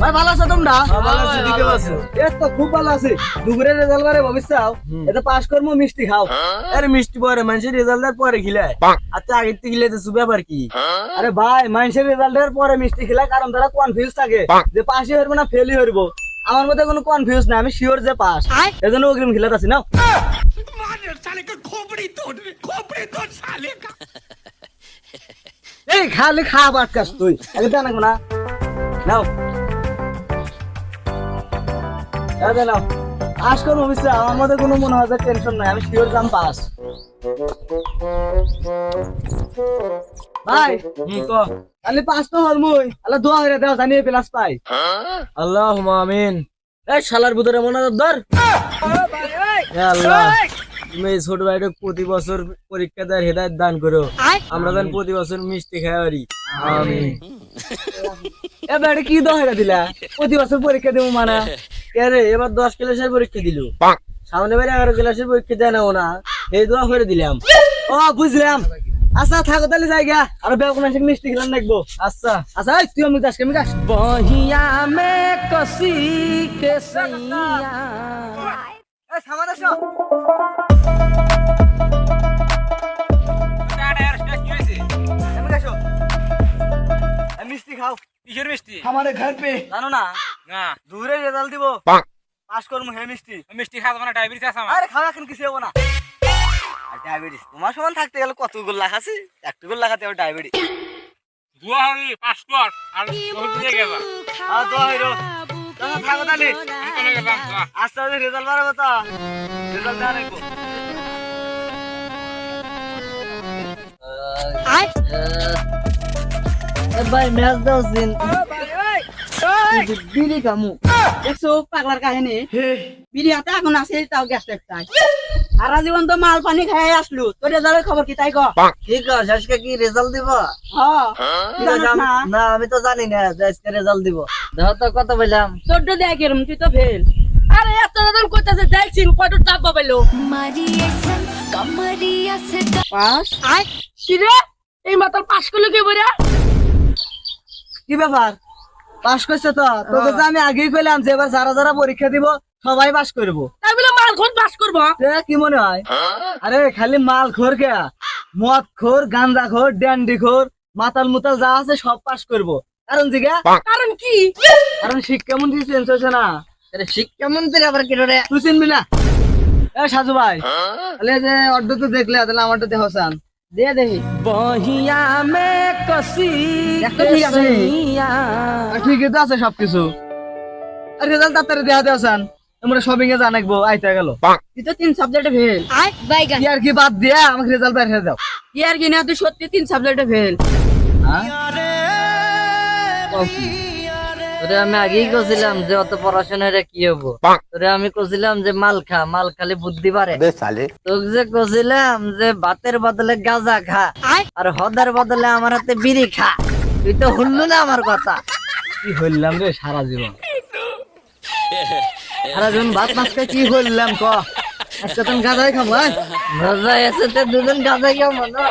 ভাই ভালো আছো তোমরা? ভালো আছি, তুই আছো? এই তো খুব ভালো আছি। দুপুরে রেজাল্ট বারে ভবিষ্যাও এটা পাস করব মিষ্টি খাও। আরে মিষ্টি পরে মানুষের রেজাল্টের পরে খিলায় আচ্ছা আগে থেকে খিলে তো ব্যাপার কি? আরে ভাই মানুষের রেজাল্টের পরে মিষ্টি খেলা কারণ তারা কনফিউজ থাকে। যে পাসই হইব না ফেলই হইব। আমার মধ্যে কোনো কনফিউজ নাই আমি শিওর যে পাস এজন্য অগ্রিম খেলাত আছি না এই খালি খা বাটকাস তুই। আগে না। নাও। পাস করব আমার কোনো মনে হয় টেনশন নাই আমি শিওর পাস ভাই হুম ক? পাস তো হরমুই আল্লাহ দোয়া করে দাও জানিয়ে প্লাস পাই। আল্লাহ আমিন। এই শালার ভিতরে মনে ধর। আল্লাহ তুমি ছোট ভাইটা প্রতি বছর পরীক্ষা দেওয়ার হেদায়ত দান করো। আমরা যেন প্রতি বছর মিষ্টি খাই পারি। আমিন। কি দোয়া দিলা? প্রতি বছর পরীক্ষা দেবো মানা। কে রে? এবার দশ ক্লাসের পরীক্ষা দিল। সামনে বারে এগারো ক্লাসের পরীক্ষা দেয় না না এই দোয়া করে দিলাম। ও বুঝলাম। আচ্ছা থাকো তাহলে জায়গা। আর বেগুন আসে মিষ্টি খেলাম দেখব আচ্ছা আচ্ছা তুই আমি গাছ আমি গাছ বহিয়া মে কসি কে সামান আসো। এই মিষ্টি খাও। কিসের মিষ্টি? আমাদের ঘর পে। জানো না? না। দূরে রেজাল্ট দিব। পাস করব হে মিষ্টি। মিষ্টি খাওয়া মানে ডায়াবেটিস আছে আমার। আরে খাওয়া এখন কিছু হব না। ডায়াবেটিস তোমার সমান থাকতে গেলে কত গোল্লা খাসি একটু গোল্লা খাতে হবে ডায়াবেটিস দুয়া হবি পাসপোর্ট আর দিয়ে গেবা আর তো হইরো তখন থাকো তাহলে। চলে গেলাম যা। আস্তে আস্তে রেজাল্ট বাড়াবো তো। রেজাল্ট দেওয়া রাখব ভাই ম্যাচ দাও সিন বিড়ি কামু দেখছ পাগলার কাহিনী? বিড়ি হাতে এখন আছে তাও গ্যাস লেপটাই সারা জীবন তো মাল পানি খাই আসলু। তোর রেজাল্টের খবর কি তাই ক? ঠিক আছে আজকে কি রেজাল্ট দিব? না? আমি তো জানি না আজকে রেজাল্ট দিব। দেখো তো কত বললাম তোর তো দেখ এরম তুই তো ফেল আরে এত রেজাল্ট করতেছে দেখছি কত টাপ পাইলো। পাস? আয় কি রে? এই মাতাল পাস করল কি বলে কি ব্যাপার? পাস করছে তো। তোকে যে আমি আগেই কইলাম যে এবার যারা যারা পরীক্ষা দিব সবাই পাস করব। তাই বলে মাল কোন পাস করব? কি মনে হয়? আরে খালি মাল খোর কে? মদ খোর গাঞ্জা খোর ড্যান্ডি খোর মাতাল মুতাল যা আছে সব পাস করব। কারণ জিগা কারণ কি? কারণ শিক্ষামন্ত্রী চেঞ্জ হয়েছে না? আরে শিক্ষামন্ত্রী আবার কি রে? তুই চিনবি না? এ সাজু ভাই। তাহলে যে অর্ধ তো দেখলে তাহলে আমারটা দেখো সান দে দেখি বহিয়া মে কসি ঠিক আছে। ঠিকই তো আছে সবকিছু। আর রেজাল্ট তাড়াতাড়ি দেওয়া দেওয়া সান আমরা শপিং এ জানাকবো আইতে গেল। তুই তো তিন সাবজেক্টে ফেল. কি আর কি বাদ দিয়া আমাকে রেজাল্ট বের হয়ে দাও। আর কি না তুই সত্যি তিন সাবজেক্টে ফেল তোরে আমি আগেই কছিলাম যে অত পড়াশোনা কি হব তোরে আমি কছিলাম যে মাল খা মাল খালি বুদ্ধি পারে তোকে যে কছিলাম যে ভাতের বদলে গাঁজা খা আর হদের বদলে আমার হাতে বিড়ি খা তুই তো শুনলু না আমার কথা। কি হইলাম রে সারা জীবন? সারা জীবন ভাত মাছ খাই কি হইলাম ক? আজকে তুমি গাঁজাই খাব? মজা এসে তো দুজন গাঁজা খাব না।